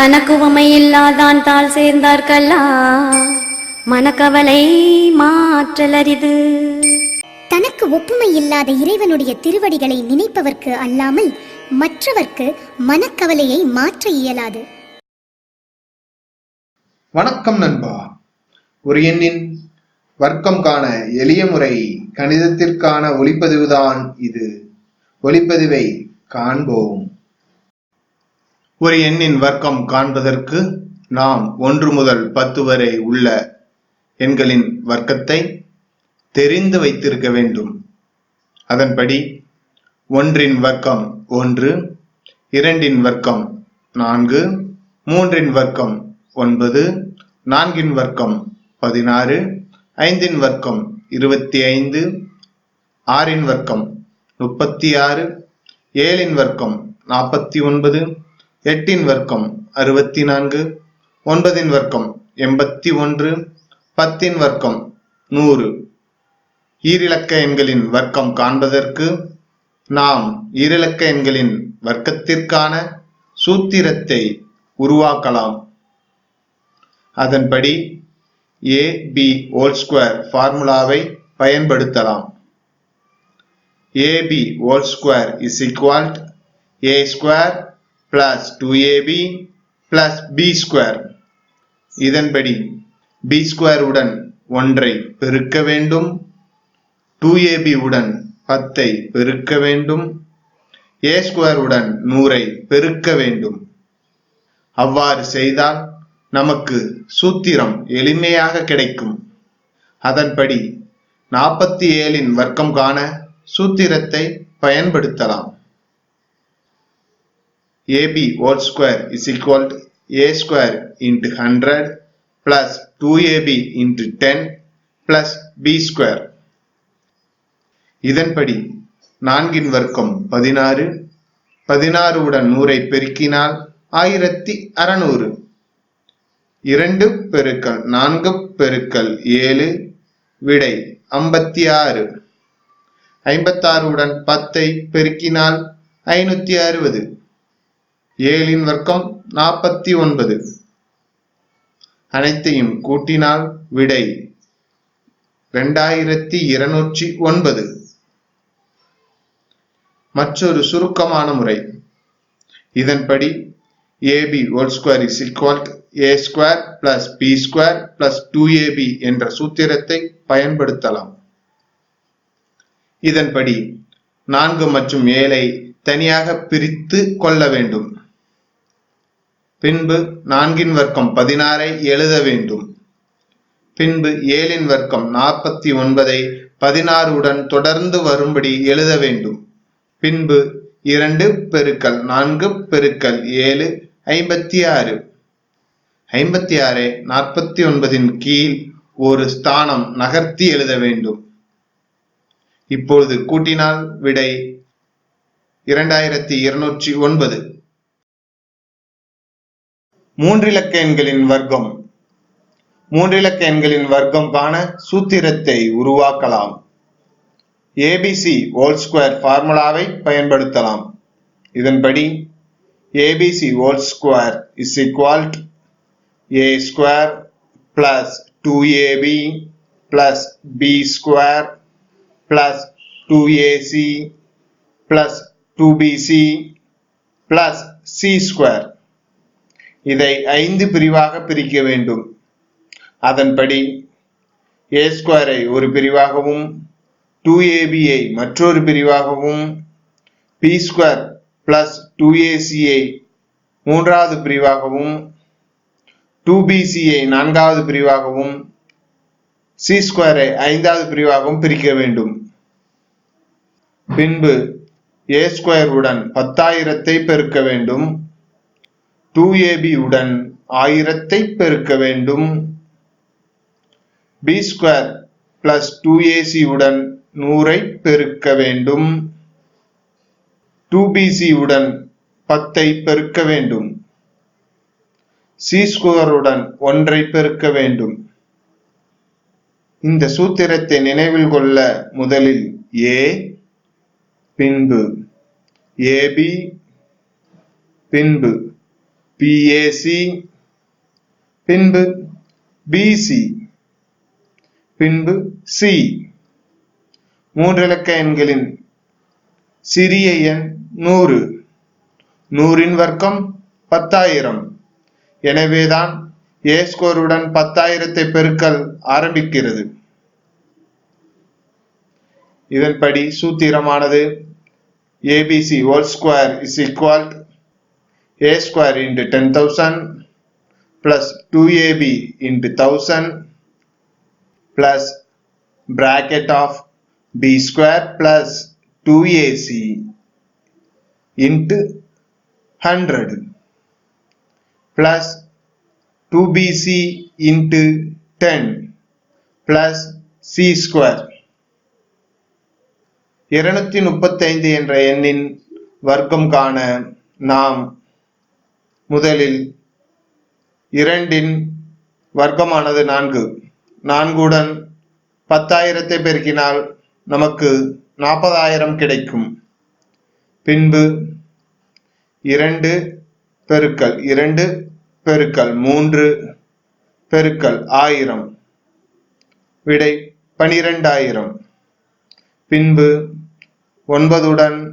தனக்கு உமையில்லாதான் தாள் சேர்ந்தார்கல்லா. மனக்கவலை மாற்றலரிது. தனக்கு ஒப்புமை இல்லாத இறைவனுடைய திருவடிகளை நினைப்பவர்க்கு அல்லாமல் மற்றவர்க்கு மனக்கவலையை மாற்ற இயலாது. வணக்கம் நண்பா. ஒரு எண்ணின் வர்க்கம் காண எளிய முறை கணிதத்திற்கான ஒளிப்பதிவுதான் இது. ஒளிப்பதிவை காண்போம். ஒரு எண்ணின் வர்க்கம் காண்பதற்கு நாம் ஒன்று முதல் பத்து வரை உள்ள எண்களின் வர்க்கத்தை தெரிந்து வைத்திருக்க வேண்டும். அதன்படி ஒன்றின் வர்க்கம் ஒன்று இரண்டின் வர்க்கம் நான்கு மூன்றின் வர்க்கம் ஒன்பது நான்கின் வர்க்கம் பதினாறு ஐந்தின் வர்க்கம் இருபத்தி ஐந்து ஆறின் வர்க்கம் முப்பத்தி ஆறு ஏழின் வர்க்கம் நாற்பத்தி ஒன்பது எட்டின் வர்க்கம் அறுபத்தி நான்கு ஒன்பதின் வர்க்கம் எண்பத்தி ஒன்று பத்தின் வர்க்கம் நூறு. ஈரிலக்க எண்களின் வர்க்கம் காண்பதற்கு நாம் ஈரிலக்க எண்களின் வர்க்கத்திற்கான சூத்திரத்தை உருவாக்கலாம். அதன்படி ஏ பி ஓல் ஸ்கொயர் ஃபார்முலாவை பயன்படுத்தலாம். AB whole square is equal to A square plus two AB plus B square இதன்படி பி ஸ்கொயர் உடன் ஒன்றை பெருக்க வேண்டும். டூ ஏபி உடன் பத்தை பெருக்க வேண்டும். ஏ ஸ்கொயர் உடன் நூறை பெருக்க வேண்டும். அவ்வாறு செய்தால் நமக்கு சூத்திரம் எளிமையாக கிடைக்கும். அதன்படி நாற்பத்தி ஏழின் வர்க்கம் காண சூத்திரத்தை பயன்படுத்தலாம். AB whole square is equal to A square into hundred plus two AB into ten plus B square இதன்படி நான்கின் வர்க்கம் பதினாறு. பதினாறு உடன் நூறை பெருக்கினால் ஆயிரத்தி அறநூறு. இரண்டு பெருக்கல் நான்கு பெருக்கல் ஏழு விடை ஐம்பத்தி ஆறு ஐம்பத்தாறு உடன் பத்தை பெருக்கினால் ஐநூற்றி அறுபது. ஏழின் வர்க்கம் நாற்பத்தி ஒன்பது. அனைத்தையும் கூட்டினால் விடை ரெண்டாயிரத்தி இருநூற்றி ஒன்பது. மற்றொரு சுருக்கமான முறை. இதன்படி AB whole square is equal A square plus B square plus two AB என்ற சூத்திரத்தை பயன்படுத்தலாம். இதன்படி நான்கு மற்றும் ஏழை தனியாக பிரித்து கொள்ள வேண்டும். பின்பு நான்கின் வர்க்கம் பதினாறை எழுத வேண்டும். பின்பு ஏழின் வர்க்கம் நாற்பத்தி ஒன்பதை பதினாறுடன் தொடர்ந்து வரும்படி எழுத வேண்டும். பின்பு இரண்டு பெருக்கல் நான்கு பெருக்கல் ஏழு ஐம்பத்தி ஆறு ஐம்பத்தி ஆறை நாற்பத்தி ஒன்பதின் கீழ் ஒரு ஸ்தானம் நகர்த்தி எழுத வேண்டும். இப்பொழுது கூட்டினால் விடை இரண்டாயிரத்தி இருநூற்றி ஒன்பது. மூன்றிலக்க எண்களின் வர்க்கம். மூன்றிலக்க எண்களின் வர்க்கம் காண சூத்திரத்தை உருவாக்கலாம். ஏபிசி ஓல் ஸ்கொயர் ஃபார்முலாவை பயன்படுத்தலாம். இதன்படி ABC whole square is equal A square plus two AB plus B square plus two AC plus two BC plus C square. இதை ஐந்து பிரிவாக பிரிக்க வேண்டும். அதன்படி ஏ ஸ்கொயரை ஒரு பிரிவாகவும் டூ ஏபியை மற்றொரு பிரிவாகவும் பி ஸ்கொயர் பிளஸ் டூ ஏசியை மூன்றாவது பிரிவாகவும் டூ பிசியை நான்காவது பிரிவாகவும் சி ஸ்கொயரை ஐந்தாவது பிரிவாகவும் பிரிக்க வேண்டும். பின்பு ஏ ஸ்கொயர் உடன் பத்தாயிரத்தை பெருக்க வேண்டும். டூ ஏபி உடன் ஆயிரத்தை பெருக்க வேண்டும். B square plus two AC உடன் நூறை பெருக்க வேண்டும். டூ பிசி உடன் பத்தை பெருக்க வேண்டும். சி ஸ்கொயருடன் ஒன்றை பெருக்க வேண்டும். இந்த சூத்திரத்தை நினைவில் கொள்ள முதலில் ஏ பின்பு ஏபி பின்பு பிஏசி பின்பு பிசி பின்பு சி மூன்றிலக்க எண்களின் சிறிய எண் நூறு. நூறின் வர்க்கம் பத்தாயிரம். எனவேதான் ஏ ஸ்கோருடன் பத்தாயிரத்தை பெருக்கல் ஆரம்பிக்கிறது. இதன்படி சூத்திரமானது ABC whole square is equal a square into 10,000 plus 2ab into 1000 plus bracket of b square plus 2ac into 100 plus 2bc into 10 plus c square. இருநூத்தி முப்பத்தைந்து என்ற எண்ணின் வர்க்கம் காண நாம் முதலில் இரண்டின் வர்க்கமானது நான்கு. நான்குடன் பத்தாயிரத்தை பெருக்கினால் நமக்கு நாற்பதாயிரம் கிடைக்கும். பின்பு இரண்டு பெருக்கல் இரண்டு பெருக்கல் மூன்று பெருக்கல் ஆயிரம். விடை பனிரெண்டாயிரம். பின்பு ஒன்பதுடன்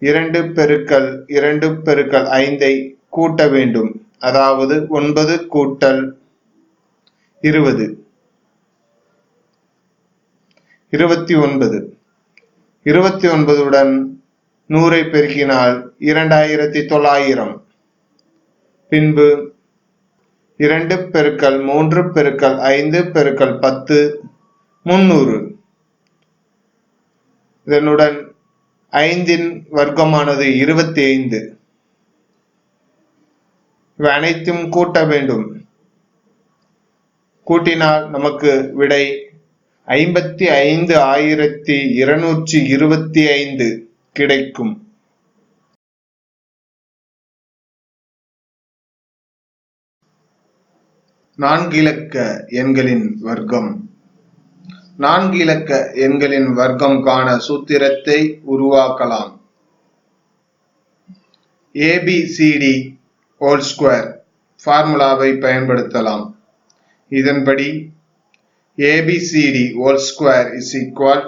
இரண்டு பெருக்கல் இரண்டு பெருக்கல் ஐந்தை கூட்ட வேண்டும். அதாவது ஒன்பது கூட்டல் இருபது. இருபத்தி ஒன்பது. இருபத்தி ஒன்பதுடன் நூறை பெருக்கினால் இரண்டாயிரத்தி தொள்ளாயிரம். பின்பு இரண்டு பெருக்கல் மூன்று பெருக்கல் ஐந்து பெருக்கல் பத்து முன்னூறு இதனுடன் ஐந்தின் வர்க்கமானது இருபத்தி ஐந்து இவை அனைத்தும் கூட்ட வேண்டும். கூட்டினால் நமக்கு விடை ஐம்பத்தி ஐந்து ஆயிரத்தி இருநூற்றி இருபத்தி ஐந்து கிடைக்கும். நான்கு இலக்க எண்களின் வர்க்கம். நான்கு இலக்க எண்களின் வர்க்கம் காண சூத்திரத்தை உருவாக்கலாம். ஏபிசிடி ஹோல் ஸ்கொயர் ஃபார்முலாவை பயன்படுத்தலாம். இதன்படி ABCD whole square is equal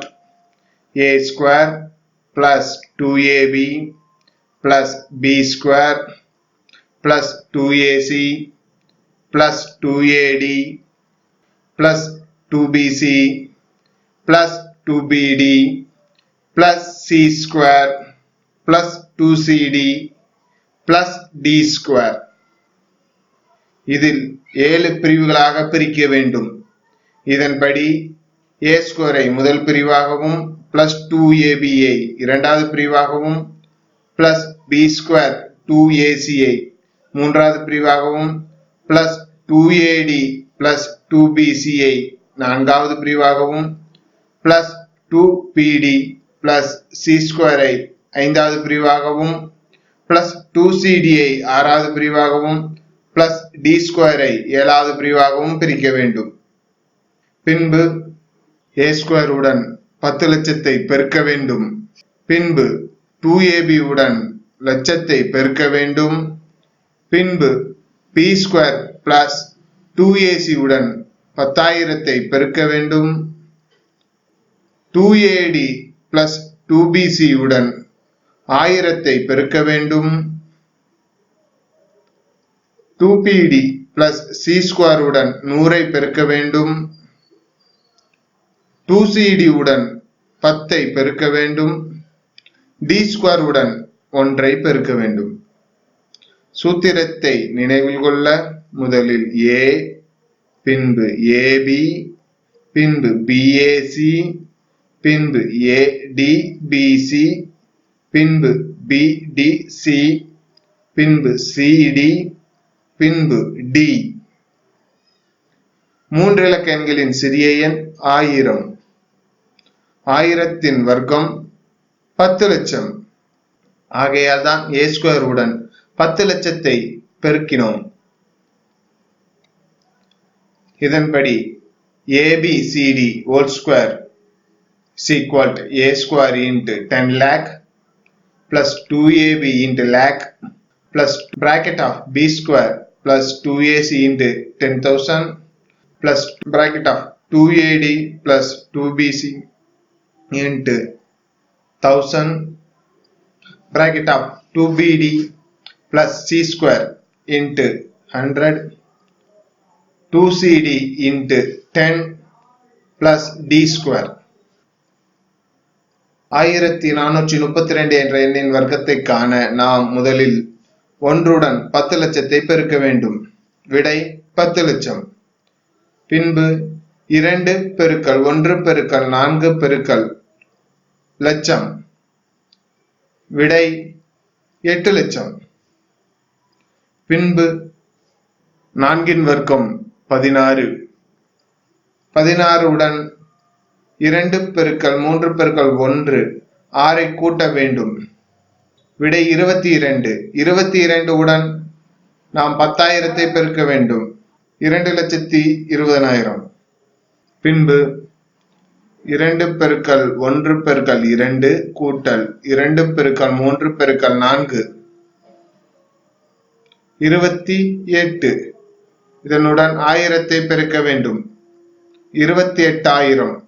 A square plus two AB plus B square plus two AC plus two AD plus two BC plus two BD plus C square plus two CD plus D square இதில் ஏழு பிரிவுகளாக பிரிக்க வேண்டும். இதன்படி ஏ ஸ்கொயரை முதல் பிரிவாகவும் plus two ஏபியை இரண்டாவது பிரிவாகவும் பிளஸ் பி ஸ்கொயர் டூ ஏசியை மூன்றாவது பிரிவாகவும் plus two AD plus two பிசியை நான்காவது பிரிவாகவும் plus two BD plus C ஸ்கொயரை ஐந்தாவது பிரிவாகவும் பிளஸ் டூ சிடியை ஆறாவது பிரிவாகவும் பிளஸ் டி ஸ்கொயரை ஏழாவது பிரிவாகவும் பிரிக்க வேண்டும். பின்பு ஏ ஸ்கொயர் உடன் பத்து லட்சத்தை பெருக்க வேண்டும். பின்பு டூ ஏபி உடன் லட்சத்தை பெருக்க வேண்டும். பின்பு B square plus two AC உடன் பத்தாயிரத்தை பெருக்க வேண்டும். டூ ஏடி பிளஸ் டூ உடன் ஆயிரத்தை பெருக்க வேண்டும். Two BD plus C square உடன் நூறை பெருக்க வேண்டும். டூ சிடி உடன் பத்தை பெருக்க வேண்டும். டி ஸ்கொயர் உடன் ஒன்றை பெருக்க வேண்டும். சூத்திரத்தை நினைவில் கொள்ள முதலில் ஏ பின்பு ஏபி பின்பு பிஏசி பின்பு ஏடிபிசி பின்பு பிடிசி பின்பு சிடி பின்பு டி மூன்று இலக்க எண்களின் சிறிய எண் ஆயிரம். ஆயிரத்தின் வர்க்கம் பத்து லட்சம். ஆகையால் தான் ஏ ஸ்கொயர் உடன் பத்து லட்சத்தை பெருக்கினோம். இதன்படி ABCD whole square is equal to a square into 10 lakh plus 2ab into lakh plus bracket of b square plus 2ac into 10,000 plus bracket of 2ad plus 2bc into 1000 bracket of 2bd plus c square into 100 2cd into 10 plus d square ஆயிரத்தி நானூற்றி முப்பத்தி ரெண்டு என்ற எண்ணின் வர்க்கத்தை காண நாம் முதலில் ஒன்றுடன் பத்து லட்சத்தை பெருக்க வேண்டும். விடை பத்து லட்சம். பின்பு இரண்டு பெருக்கல் ஒன்று பெருக்கல் நான்கு பெருக்கல் லட்சம். விடை எட்டு லட்சம். பின்பு நான்கின் வர்க்கம் பதினாறு. பதினாறு உடன் இரண்டு பெருக்கல் மூன்று பெருக்கல் ஒன்று. ஆறை கூட்ட வேண்டும். விடை இருபத்தி இரண்டு. இருபத்தி இரண்டு உடன் நாம் பத்தாயிரத்தை பெருக்க வேண்டும். இரண்டு லட்சத்தி இருபதனாயிரம். பின்பு இரண்டு பெருக்கல் ஒன்று பெருக்கல் இரண்டு கூட்டல் இரண்டு பெருக்கல் மூன்று பெருக்கல் நான்கு. இருபத்தி எட்டு. இதனுடன் ஆயிரத்தை பெருக்க வேண்டும். இருபத்தி எட்டாயிரம்.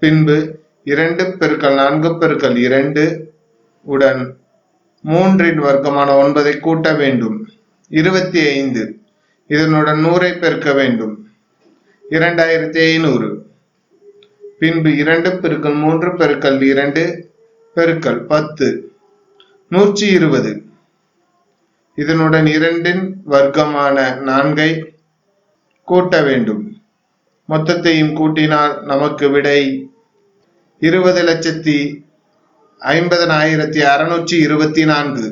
பின்பு இரண்டு பெருக்கல் நான்கு பெருக்கல் இரண்டு உடன் மூன்றின் வர்க்கமான ஒன்பதை கூட்ட வேண்டும். இருபத்தி ஐந்து இதனுடன் நூறை பெருக்க வேண்டும். இரண்டாயிரத்தி ஐநூறு பின்பு இரண்டு பெருக்கல் மூன்று பெருக்கல் இரண்டு பெருக்கல் பத்து. நூற்றி இருபது இதனுடன் இரண்டின் வர்க்கமான நான்கை கூட்ட வேண்டும். மொத்தத்தையும் கூட்டினால் நமக்கு விடை இருபது லட்சத்தி ஐம்பதனாயிரத்தி அறுநூற்றி இருபத்தி நான்கு.